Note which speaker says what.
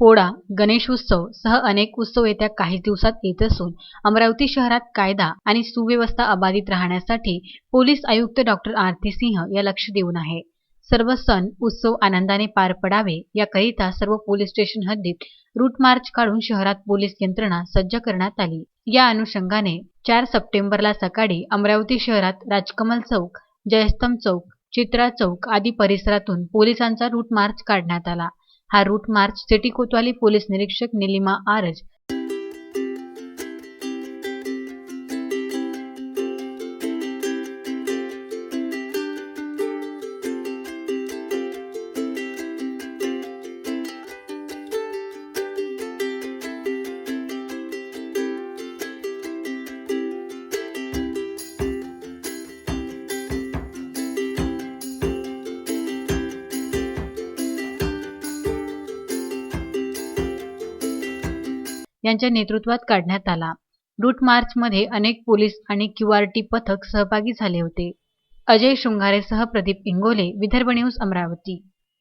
Speaker 1: पोळा गणेशोत्सव सह अनेक उत्सव येत्या काही दिवसात येत असून अमरावती शहरात कायदा आणि सुव्यवस्था अबाधित राहण्यासाठी पोलीस आयुक्त डॉक्टर आरती सिंह या लक्ष देऊन आहे. सर्व सण उत्सव आनंदाने पार पडावे याकरिता सर्व पोलीस स्टेशन हद्दीत रूट मार्च काढून शहरात पोलीस यंत्रणा सज्ज करण्यात आली. या अनुषंगाने चार सप्टेंबरला सकाळी अमरावती शहरात राजकमल चौक जयस्तंभ चौक चित्रा चौक आदी परिसरातून पोलिसांचा रूट मार्च काढण्यात आला. આ route march city Kotwali police નિરીક્ષક નીલિમા આરજ यांच्या नेतृत्वात काढण्यात आला. रूट मार्चमध्ये अनेक पोलीस आणि क्यूआरटी पथक सहभागी झाले होते. अजय शृंगारेसह प्रदीप इंगोले विदर्भ न्यूज अमरावती.